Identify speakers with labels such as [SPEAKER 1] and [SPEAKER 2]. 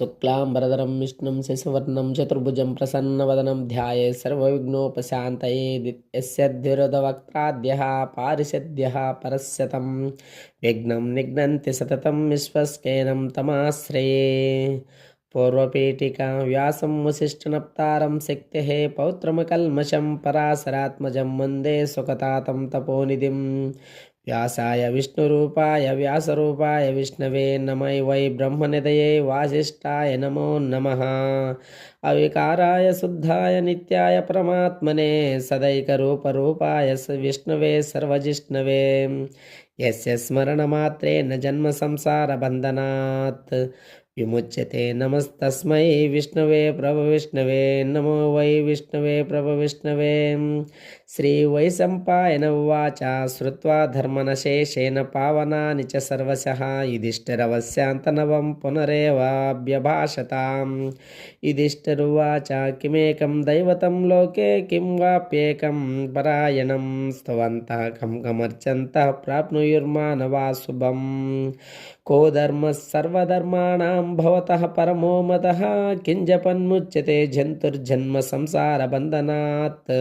[SPEAKER 1] శుక్లాంబరధరం విష్ణుం శశివర్ణం చతుర్భుజం ప్రసన్నవదనం ధ్యాయే సర్వవిఘ్నోపశాంతయే యస్యద్విరుధవక్త్రాద్య పారిషద్య పరస్యతం. విఘ్నం నిఘ్నంతి సతతం విశ్వస్కేనం తమాశ్రయే. పూర్వపీఠికా వ్యాసం వశిష్ఠనప్తారం శక్తి పౌత్రమకల్మషం పరాశరాత్మజం వందే సుఖతాతం తపోనిధిం. వ్యాసాయ విష్ణురూపాయ వ్యాసరూపాయ విష్ణవే నమై వై బ్రహ్మనిదయే వాసిష్టాయ నమో నమ. అవికారాయ శుద్ధాయ నిత్యాయ పరమాత్మనే సదైకరూపరూపాయ విష్ణవే సర్వజిష్ణవే. ఎస్య స్మరణమాత్రేణ జన్మ సంసార బంధనాత్. విముచ్యతే నమస్తస్మై విష్ణవే ప్రభ విష్ణవే నమో వై విష్ణవే ప్రభ విష్ణవే. శ్రీ వై సంపాయన ఉవాచ శ్రుత్వా ధర్మ श्रुत्वा धर्मनशेषेण पावनानि च सर्वशः युधिष्ठिरवस्यान्तनवं पुनरेवाभ्यभाषताम् युधिष्ठिरुवाच किमेकं दैवतं लोके किं वाप्येकं परायणं स्तवन्तः कं कमर्चन्तः प्राप्नुयुर्मानवा शुभम् को धर्मः सर्वधर्माणां भवतः परमो मतः किञ्जपन्मुच्यते जन्तुर्जन्म संसारबन्धनात्